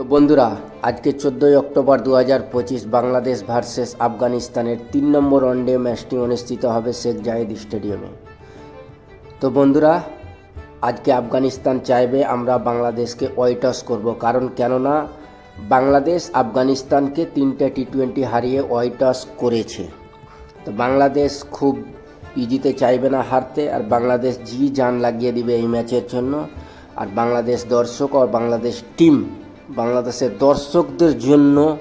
তো বন্ধুরা, আজকে চোদ্দোই অক্টোবর দু হাজার পঁচিশ বাংলাদেশ ভার্সেস আফগানিস্তানের তিন নম্বর ওয়ানডে ম্যাচটি অনুষ্ঠিত হবে শেখ জাহিদ স্টেডিয়ামে। তো বন্ধুরা, আজকে আফগানিস্তান চাইবে আমরা বাংলাদেশকে ওয়াইটস করব। কারণ কেননা, বাংলাদেশ আফগানিস্তানকে তিনটে টি টোয়েন্টি হারিয়ে ওয়াইটস করেছে। তো বাংলাদেশ খুব ইজিতে চাইবে না হারতে, আর বাংলাদেশ জি জান লাগিয়ে দিবে এই ম্যাচের জন্য। আর বাংলাদেশ দর্শক আর বাংলাদেশ টিম বাংলাদেশের দর্শকদের জন্য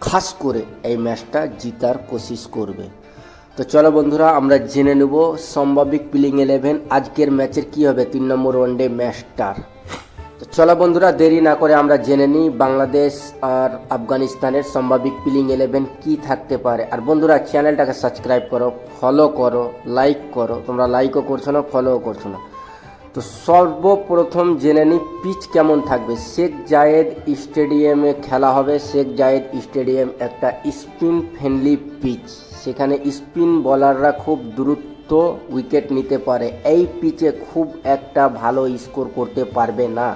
খাস করে এই ম্যাচটা জিতার কোশিশ করবে। তো চলো বন্ধুরা, আমরা জেনে নেব সম্ভাবিক প্লেইং ইলেভেন আজকের ম্যাচের কি হবে তিন নম্বর ওয়ানডে ম্যাচটার। তো চলো বন্ধুরা, দেরি না করে আমরা জেনে নিই বাংলাদেশ আর আফগানিস্তানের সম্ভাবিক প্লেইং ইলেভেন কি থাকতে পারে। আর বন্ধুরা, চ্যানেলটাকে সাবস্ক্রাইব করো, ফলো করো, লাইক করো। তোমরা লাইকও করছ না, ফলোও করছ না। তো সর্বপ্রথম জেনে নিই পিচ কেমন থাকবে। শেখ জায়েদ স্টেডিয়ামে খেলা হবে। শেখ জায়েদ স্টেডিয়াম একটা স্পিন ফ্রেন্ডলি পিচ। সেখানে স্পিন বলাররা খুব দ্রুত উইকেট নিতে পারে। এই পিচে খুব একটা ভালো স্কোর করতে পারবে না।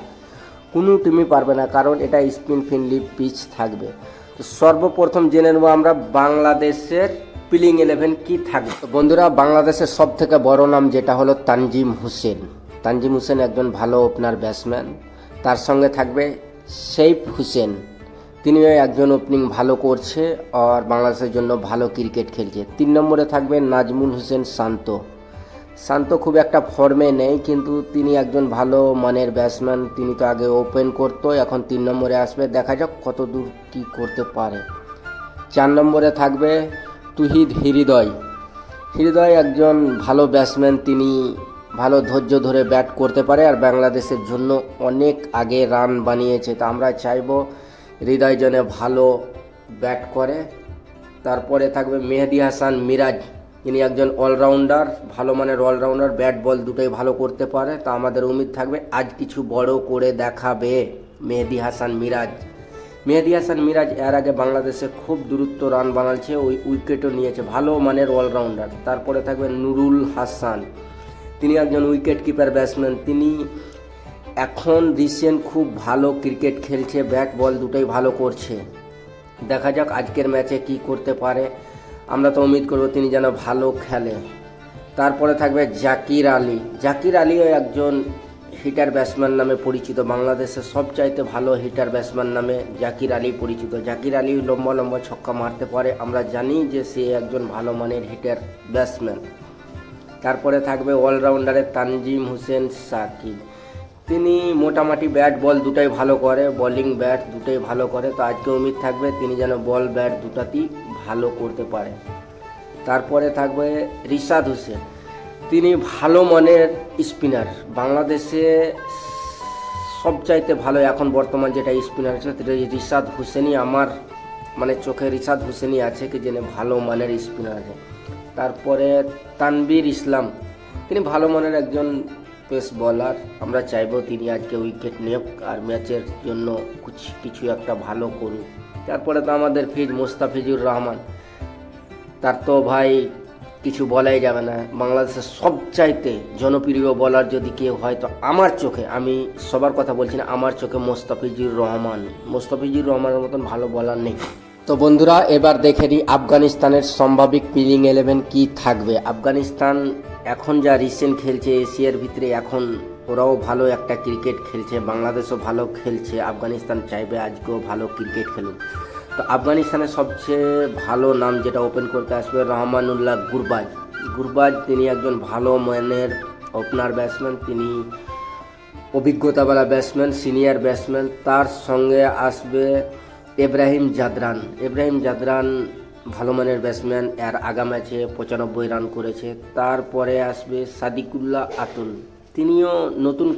কোনো টিমই পারবে না, কারণ এটা স্পিন ফ্রেন্ডলি পিচ থাকবে। তো সর্বপ্রথম জেনে নেব আমরা বাংলাদেশের প্লেইং ইলেভেন কি থাকবে। বন্ধুরা, বাংলাদেশের সব থেকে বড় নাম যেটা হলো তানজিম হোসেন। তানজিম হোসেন একজন ভালো ওপেনার ব্যাটসম্যান তার সঙ্গে থাকবে সেইফ হোসেন। তিনিও একজন ওপেনিং ভালো করছে আর বাংলাদেশের জন্য ভালো ক্রিকেট খেলছে। তিন নম্বরে থাকবে নাজমুল হোসেন শান্ত। শান্ত খুব একটা ফর্মে নেই, কিন্তু তিনি একজন ভালো মানের ব্যাটসম্যান তিনি তো আগে ওপেন করতো, এখন তিন নম্বরে আসবে। দেখা যাক কত দূর কী করতে পারে। চার নম্বরে থাকবে তুহিদ হৃদয়। হৃদয় একজন ভালো ব্যাটসম্যান তিনি ভালো ধৈর্য ধরে ব্যাট করতে পারে আর বাংলাদেশের জন্য অনেক আগে রান বানিয়েছে। তা আমরা চাইব হৃদয় যেন ভালো ব্যাট করে। তারপরে থাকবে মেহেদি হাসান মিরাজ। ইনি একজন অলরাউন্ডার ভালো মানের অলরাউন্ডার ব্যাট বল দুটোই ভালো করতে পারে। তা আমাদের উমিদ থাকবে, আজ কিছু বড় করে দেখাবে মেহেদি হাসান মিরাজ। মেহেদি হাসান মিরাজ এর আগে বাংলাদেশে খুব দূরত্ব রান বানাচ্ছে, ওই উইকেটও নিয়েছে, ভালো মানের অলরাউন্ডার তারপরে থাকবে নুরুল হাসান। তিনি একজন উইকেট কিপার ব্যাটসম্যান তিনি এখন রিসেন্ট খুব ভালো ক্রিকেট খেলছে ব্যাট বল দুটোই ভালো করছে। দেখা যাক আজকের ম্যাচে কি করতে পারে। আমরা তো উম্মিদ করব তিনি যেন ভালো খেলে। তারপরে থাকবে জাকির আলী। জাকির আলীও একজন হিটার ব্যাটসম্যান নামে পরিচিত, বাংলাদেশের সবচাইতে ভালো হিটার ব্যাটসম্যান নামে জাকির আলী পরিচিত। জাকির আলী লম্বা লম্বা ছক্কা মারতে পারে। আমরা জানি যে সে একজন ভালো মানের হিটার ব্যাটসম্যান তারপরে থাকবে অলরাউন্ডারে তানজিম হোসেন সাকিব তিনি মোটামুটি ব্যাট বল দুটাই ভালো করে বলিং ব্যাট দুটোই ভালো করে। তো আজকে উমিদ থাকবে, তিনি যেন বল ব্যাট দুটাতেই ভালো করতে পারে। তারপরে থাকবে রিশাদ হোসেন। তিনি ভালো মানের স্পিনার বাংলাদেশে সবচাইতে ভালো এখন বর্তমান যেটা স্পিনার আছে রিশাদ হোসেনই। আমার মানে চোখে রিশাদ হোসেনই আছে কি জেনে ভালো মানের স্পিনার আছে তারপরে তানবীর ইসলাম। তিনি ভালো মনের একজন পেস বলার। আমরা চাইব তিনি আজকে উইকেট নেক আর ম্যাচের জন্য কিছু কিছু একটা ভালো করুক। তারপরে তো আমাদের ফিজ মোস্তাফিজুর রহমান। তার তো ভাই কিছু বলাই যাবে না। বাংলাদেশের সবচাইতে জনপ্রিয় বলার যদি কেউ হয় তো আমার চোখে, আমি সবার কথা বলছি না, আমার চোখে মোস্তাফিজুর রহমান। মোস্তাফিজুর রহমানের মতন ভালো বলার নেই। তো বন্ধুরা, এবার দেখে নিই আফগানিস্তানের সম্ভাবিক প্লেইং ইলেভেন কি থাকবে। আফগানিস্তান এখন যা রিসেন্ট খেলছে, এশিয়ার ভিতরে এখন ওরাও ভালো একটা ক্রিকেট খেলছে, বাংলাদেশও ভালো খেলছে, আফগানিস্তান চাইবে আজকেও ভালো ক্রিকেট খেলুক। তো আফগানিস্তানের সবচেয়ে ভালো নাম যেটা ওপেন করতে আসবে, রহমানুল্লাহ গুরবাজ। গুরবাজ তিনি একজন ভালো মানের ওপেনার ব্যাটসম্যান তিনি অভিজ্ঞতাওয়ালা ব্যাটসম্যান সিনিয়র ব্যাটসম্যান তার সঙ্গে আসবে এব্রাহিম জাদরান। এব্রাহিম জাদরান ভালো মানের ব্যাটসম্যান এর আগা ম্যাচে পঁচানব্বই রান করেছে, তারপরে আসবে সাদিকুল্লাহ আতুল। তিনিও নতুন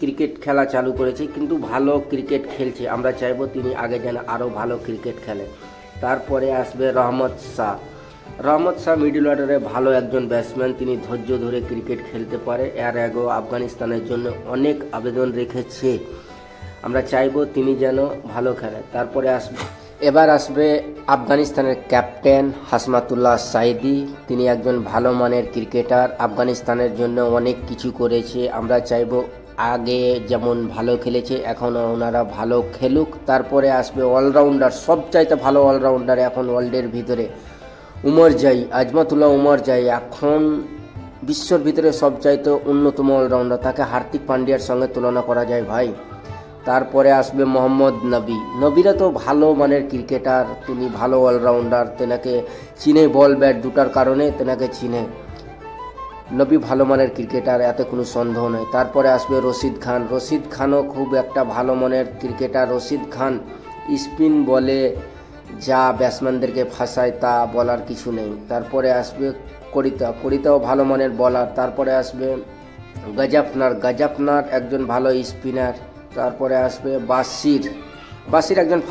ক্রিকেট খেলা চালু করেছে, কিন্তু ভালো ক্রিকেট খেলছে। আমরা চাইব তিনি আগে যেন আরও ভালো ক্রিকেট খেলে। তারপরে আসবে রহমত শাহ। রহমত শাহ মিডল অর্ডারে ভালো একজন ব্যাটসম্যান তিনি ধৈর্য ধরে ক্রিকেট খেলতে পারে। এর আগেও আফগানিস্তানের জন্য অনেক আবেদন রেখেছে। আমরা চাইব তিনি যেন ভালো খেলে। তারপরে আসবে, এবার আসবে আফগানিস্তানের ক্যাপ্টেন হাসমাতুল্লাহ সাইদি। তিনি একজন ভালো মানের ক্রিকেটার, আফগানিস্তানের জন্য অনেক কিছু করেছে। আমরা চাইব আগে যেমন ভালো খেলেছে, এখন ওনারা ভালো খেলুক। তারপরে আসবে অলরাউন্ডার, সবচাইতে ভালো অলরাউন্ডার এখন ওয়ার্ল্ডের ভিতরে, উমর জাই, আজমাতুল্লাহ উমর জাই। এখন বিশ্বর ভিতরে সবচাইতে অন্যতম অলরাউন্ডার, তাকে হার্দিক পান্ডিয়ার সঙ্গে তুলনা করা যায় ভাই। তারপরে আসবে মোহাম্মদ নবী। নবীরা তো ভালো মানের ক্রিকেটার, তিনি ভালো অলরাউন্ডার, তেনাকে চিনে বল ব্যাট দুটার কারণে তেনাকে চিনে। নবী ভালো মানের ক্রিকেটার, এতে কোনো সন্দেহ নেই। তারপরে আসবে রশিদ খান। রশিদ খানও খুব একটা ভালো মানের ক্রিকেটার। রশিদ খান স্পিন বলে যা ব্যাটসম্যানদেরকে ফাঁসায় তা বলার কিছু নেই। তারপরে আসবে করিতা। করিতাও ভালো মানের বলার তারপরে আসবে গজাফনার। গজাফনার একজন ভালো স্পিনার। তারপরে আসবে বাসির। বাসির একজন ফাস্ট